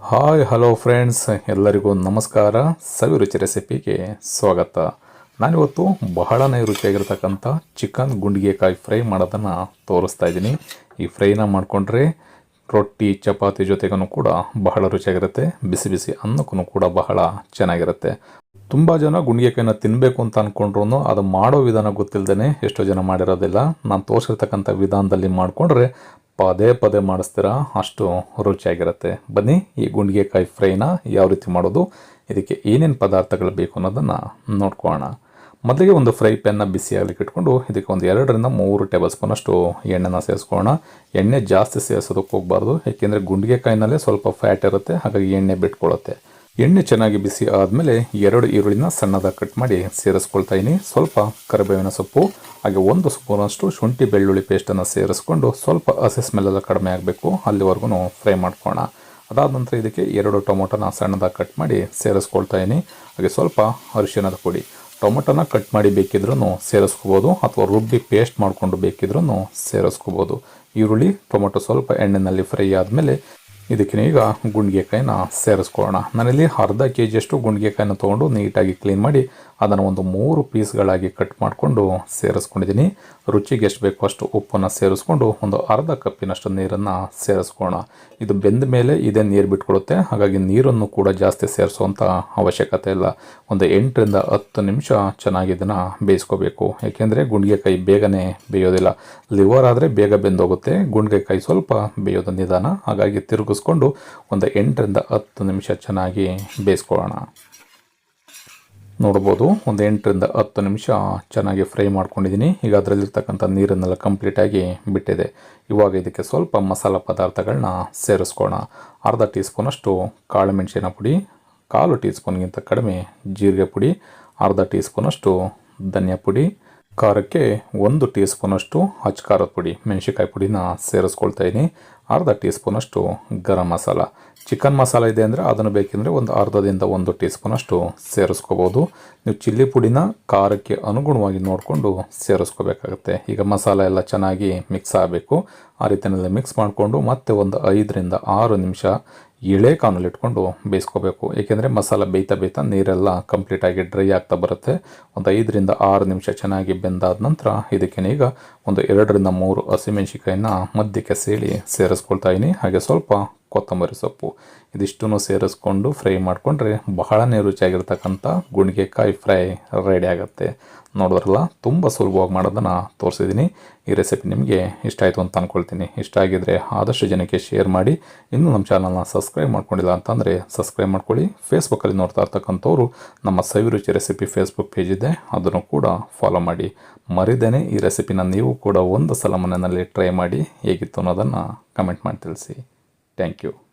Hi hello friends ಎಲ್ಲರಿಗೂ ನಮಸ್ಕಾರ. ಸವಿರುಚಿ ರೆಸಿಪಿಗೆ ಸ್ವಾಗತ. ನಾನಿವತ್ತು ಬಹಳನೇ ರುಚಿಯಾಗಿರ್ತಕ್ಕಂಥ ಚಿಕನ್ ಗುಂಡಿಗೆಕಾಯಿ ಫ್ರೈ ಮಾಡೋದನ್ನು ತೋರಿಸ್ತಾ ಇದ್ದೀನಿ. ಈ ಫ್ರೈನ ಮಾಡಿಕೊಂಡ್ರೆ ರೊಟ್ಟಿ, ಚಪಾತಿ ಜೊತೆಗೂ ಕೂಡ ಬಹಳ ರುಚಿಯಾಗಿರುತ್ತೆ. ಬಿಸಿ ಬಿಸಿ ಅನ್ನಕ್ಕೂ ಕೂಡ ಬಹಳ ಚೆನ್ನಾಗಿರುತ್ತೆ. ತುಂಬ ಜನ ಗುಂಡಿಗೆಕಾಯಿನ ತಿನ್ನಬೇಕು ಅಂತ ಅಂದ್ಕೊಂಡ್ರು ಅದು ಮಾಡೋ ವಿಧಾನ ಗೊತ್ತಿಲ್ಲದೇ ಎಷ್ಟೋ ಜನ ಮಾಡಿರೋದಿಲ್ಲ. ನಾನು ತೋರಿಸಿರ್ತಕ್ಕಂಥ ವಿಧಾನದಲ್ಲಿ ಮಾಡಿಕೊಂಡ್ರೆ ಪದೇ ಪದೇ ಮಾಡಿಸ್ತೀರಾ? ಅಷ್ಟು ರುಚಿಯಾಗಿರುತ್ತೆ. ಬನ್ನಿ, ಈ ಗುಂಡಿಗೆಕಾಯಿ ಫ್ರೈನ ಯಾವ ರೀತಿ ಮಾಡೋದು? ಇದಕ್ಕೆ ಏನೇನು ಪದಾರ್ಥಗಳು ಬೇಕು ಅನ್ನೋದನ್ನು ನೋಡ್ಕೊಳ್ಳೋಣ. ಮೊದಲಿಗೆ ಒಂದು ಫ್ರೈ ಪ್ಯಾನ್ನ ಬಿಸಿ ಆಗಲಿಕ್ಕೆ ಇಟ್ಕೊಂಡು, ಇದಕ್ಕೆ ಒಂದು ಎರಡರಿಂದ ಮೂರು ಟೇಬಲ್ ಸ್ಪೂನಷ್ಟು ಎಣ್ಣೆನ ಸೇರಿಸ್ಕೊಳ್ಳೋಣ. ಎಣ್ಣೆ ಜಾಸ್ತಿ ಸೇರಿಸೋದಕ್ಕೆ ಹೋಗಬಾರ್ದು. ಏಕೆಂದರೆ ಗುಂಡಿಗೆಕಾಯಿನಲ್ಲೇ ಸ್ವಲ್ಪ ಫ್ಯಾಟ್ ಇರುತ್ತೆ, ಹಾಗಾಗಿ ಎಣ್ಣೆ ಬಿಟ್ಕೊಳ್ಳುತ್ತೆ. ಎಣ್ಣೆ ಚೆನ್ನಾಗಿ ಬಿಸಿ ಆದಮೇಲೆ ಎರಡು ಈರುಳ್ಳಿನ ಸಣ್ಣದಾಗಿ ಕಟ್ ಮಾಡಿ ಸೇರಿಸ್ಕೊಳ್ತಾ ಇದ್ದೀನಿ ಸ್ವಲ್ಪ ಕರಿಬೇವಿನ ಸೊಪ್ಪು, ಹಾಗೆ ಒಂದು ಸ್ಪೂನಷ್ಟು ಶುಂಠಿ ಬೆಳ್ಳುಳ್ಳಿ ಪೇಸ್ಟನ್ನು ಸೇರಿಸ್ಕೊಂಡು ಸ್ವಲ್ಪ ಹಸಿ ಸ್ಮೆಲ್ಲೆಲ್ಲ ಕಡಿಮೆ ಆಗಬೇಕು. ಅಲ್ಲಿವರೆಗೂ ಫ್ರೈ ಮಾಡ್ಕೋಣ ಅದಾದ ನಂತರ ಇದಕ್ಕೆ ಎರಡು ಟೊಮೊಟೊನ ಸಣ್ಣದಾಗಿ ಕಟ್ ಮಾಡಿ ಸೇರಿಸ್ಕೊಳ್ತಾ ಇದ್ದೀನಿ ಹಾಗೆ ಸ್ವಲ್ಪ ಅರಿಶಿಣದ ಪುಡಿ. ಟೊಮೊಟೊನ ಕಟ್ ಮಾಡಿ ಬೇಕಿದ್ರೂ ಸೇರಿಸ್ಕೋಬೋದು, ಅಥವಾ ರುಬ್ಬಿ ಪೇಸ್ಟ್ ಮಾಡಿಕೊಂಡು ಬೇಕಿದ್ರೂ ಸೇರಿಸ್ಕೋಬೋದು. ಈರುಳ್ಳಿ, ಟೊಮೊಟೊ ಸ್ವಲ್ಪ ಎಣ್ಣೆಯಲ್ಲಿ ಫ್ರೈ ಆದಮೇಲೆ ಇದಕ್ಕೆ ಈಗ ಗುಂಡಿಗೆಕಾಯಿನ ಸೇರಿಸ್ಕೊಳ್ಳೋಣ. ನಾನಿಲ್ಲಿ ಅರ್ಧ ಕೆ ಜಿಯಷ್ಟು ಗುಂಡಿಗೆಕಾಯಿನ ತೊಗೊಂಡು ನೀಟಾಗಿ ಕ್ಲೀನ್ ಮಾಡಿ ಅದನ್ನು ಒಂದು ಮೂರು ಪೀಸ್ಗಳಾಗಿ ಕಟ್ ಮಾಡಿಕೊಂಡು ಸೇರಿಸ್ಕೊಂಡಿದ್ದೀನಿ. ರುಚಿಗೆ ಎಷ್ಟು ಬೇಕೋ ಅಷ್ಟು ಉಪ್ಪನ್ನು ಸೇರಿಸ್ಕೊಂಡು ಒಂದು ಅರ್ಧ ಕಪ್ಪಿನಷ್ಟು ನೀರನ್ನು ಸೇರಿಸ್ಕೊಳ್ಳೋಣ. ಇದು ಬೆಂದ ಮೇಲೆ ಇದೇ ನೀರು ಬಿಟ್ಕೊಡುತ್ತೆ. ಹಾಗಾಗಿ ನೀರನ್ನು ಕೂಡ ಜಾಸ್ತಿ ಸೇರಿಸುವಂಥ ಅವಶ್ಯಕತೆ ಇಲ್ಲ. ಒಂದು ಎಂಟರಿಂದ ಹತ್ತು ನಿಮಿಷ ಚೆನ್ನಾಗಿ ಇದನ್ನು ಬೇಯಿಸ್ಕೋಬೇಕು. ಏಕೆಂದರೆ ಗುಂಡಿಗೆಕಾಯಿ ಬೇಗನೆ ಬೇಯೋದಿಲ್ಲ. ಲಿವರ್ ಆದರೆ ಬೇಗ ಬೆಂದೋಗುತ್ತೆ. ಗುಂಡಿಗೆಕಾಯಿ ಸ್ವಲ್ಪ ಬೇಯೋದು ನಿಧಾನ. ಹಾಗಾಗಿ ತಿರುಗಿಸ್ಕೊಂಡು ಒಂದು ಎಂಟರಿಂದ ಹತ್ತು ನಿಮಿಷ ಚೆನ್ನಾಗಿ ಬೇಯಿಸ್ಕೊಳ್ಳೋಣ. ನೋಡ್ಬೋದು, ಒಂದು ಎಂಟರಿಂದ ಹತ್ತು ನಿಮಿಷ ಚೆನ್ನಾಗಿ ಫ್ರೈ ಮಾಡ್ಕೊಂಡಿದ್ದೀನಿ. ಈಗ ಅದರಲ್ಲಿರ್ತಕ್ಕಂಥ ನೀರನ್ನೆಲ್ಲ ಕಂಪ್ಲೀಟಾಗಿ ಬಿಟ್ಟಿದೆ. ಇವಾಗ ಇದಕ್ಕೆ ಸ್ವಲ್ಪ ಮಸಾಲ ಪದಾರ್ಥಗಳನ್ನ ಸೇರಿಸ್ಕೋಣ ಅರ್ಧ ಟೀ ಸ್ಪೂನಷ್ಟು ಕಾಳು ಮೆಣಸಿನ ಪುಡಿ, ಕಾಲು ಟೀ ಸ್ಪೂನ್ಗಿಂತ ಕಡಿಮೆ ಜೀರಿಗೆ ಪುಡಿ, ಅರ್ಧ ಟೀ ಸ್ಪೂನಷ್ಟು ಧನಿಯಾ ಪುಡಿ, ಖಾರಕ್ಕೆ ಒಂದು ಟೀ ಸ್ಪೂನಷ್ಟು ಹಚ್ ಖಾರದ ಪುಡಿ ಮೆಣಸಿಕಾಯಿ ಪುಡಿನ ಸೇರಿಸ್ಕೊಳ್ತಾ ಇದ್ದೀನಿ ಅರ್ಧ ಟೀ ಸ್ಪೂನಷ್ಟು ಗರಂ ಮಸಾಲ. ಚಿಕನ್ ಮಸಾಲ ಇದೆ ಅಂದರೆ ಅದನ್ನು ಬೇಕೆಂದರೆ ಒಂದು ಅರ್ಧದಿಂದ ಒಂದು ಟೀ ಸ್ಪೂನಷ್ಟು ಸೇರಿಸ್ಕೋಬೋದು. ನೀವು ಚಿಲ್ಲಿ ಪುಡಿನ ಖಾರಕ್ಕೆ ಅನುಗುಣವಾಗಿ ನೋಡಿಕೊಂಡು ಸೇರಿಸ್ಕೋಬೇಕಾಗುತ್ತೆ. ಈಗ ಮಸಾಲ ಎಲ್ಲ ಚೆನ್ನಾಗಿ ಮಿಕ್ಸ್ ಆಗಬೇಕು. ಆ ರೀತಿಯಲ್ಲಿ ಮಿಕ್ಸ್ ಮಾಡಿಕೊಂಡು ಮತ್ತೆ ಒಂದು ಐದರಿಂದ ಆರು ನಿಮಿಷ ಎಳೆ ಕಾನಲ್ಲಿ ಇಟ್ಕೊಂಡು ಬೇಯಿಸ್ಕೋಬೇಕು. ಏಕೆಂದರೆ ಮಸಾಲ ಬೇಯ್ತಾ ಬೇಯ್ತಾ ನೀರೆಲ್ಲ ಕಂಪ್ಲೀಟಾಗಿ ಡ್ರೈ ಆಗ್ತಾ ಬರುತ್ತೆ. ಒಂದು ಐದರಿಂದ ಆರು ನಿಮಿಷ ಚೆನ್ನಾಗಿ ಬೆಂದಾದ ನಂತರ ಇದಕ್ಕೆ ಈಗ ಒಂದು ಎರಡರಿಂದ ಮೂರು ಹಸಿಮೆಣ್ಸಿಕಾಯಿನ ಮಧ್ಯಕ್ಕೆ ಸೇಳಿ ಸೇರಿಸ್ಕೊಳ್ತಾ ಇದ್ದೀನಿ ಹಾಗೆ ಸ್ವಲ್ಪ ಕೊತ್ತಂಬರಿ ಸೊಪ್ಪು. ಇದಿಷ್ಟೂ ಸೇರಿಸ್ಕೊಂಡು ಫ್ರೈ ಮಾಡಿಕೊಂಡ್ರೆ ಬಹಳನೇ ರುಚಿಯಾಗಿರ್ತಕ್ಕಂಥ ಗುಣಿಗೆಕಾಯಿ ಫ್ರೈ ರೆಡಿ ಆಗುತ್ತೆ. ನೋಡಿದ್ರಲ್ಲ, ತುಂಬ ಸುಲಭವಾಗಿ ಮಾಡೋದನ್ನು ತೋರಿಸಿದ್ದೀನಿ ಈ ರೆಸಿಪಿ ನಿಮಗೆ ಇಷ್ಟ ಆಯಿತು ಅಂತ ಅಂದ್ಕೊಳ್ತೀನಿ ಇಷ್ಟ ಆಗಿದ್ದರೆ ಆದಷ್ಟು ಜನಕ್ಕೆ ಶೇರ್ ಮಾಡಿ. ಇನ್ನೂ ನಮ್ಮ ಚಾನಲ್ನ ಸಬ್ಸ್ಕ್ರೈಬ್ ಮಾಡ್ಕೊಂಡಿಲ್ಲ ಅಂತಂದರೆ ಸಬ್ಸ್ಕ್ರೈಬ್ ಮಾಡ್ಕೊಳ್ಳಿ. ಫೇಸ್ಬುಕ್ಕಲ್ಲಿ ನೋಡ್ತಾ ಇರ್ತಕ್ಕಂಥವ್ರು ನಮ್ಮ ಸವಿರುಚಿ ರೆಸಿಪಿ ಫೇಸ್ಬುಕ್ ಪೇಜ್ ಇದೆ. ಅದನ್ನು ಕೂಡ ಫಾಲೋ ಮಾಡಿ. ಮರಿದೇನೆ ಈ ರೆಸಿಪಿನ ನೀವು ಕೂಡ ಒಂದು ಸಲ ಮನೆಯಲ್ಲಿ ಟ್ರೈ ಮಾಡಿ ಹೇಗಿತ್ತು ಅನ್ನೋದನ್ನು ಕಮೆಂಟ್ ಮಾಡಿ ತಿಳಿಸಿ. Thank you.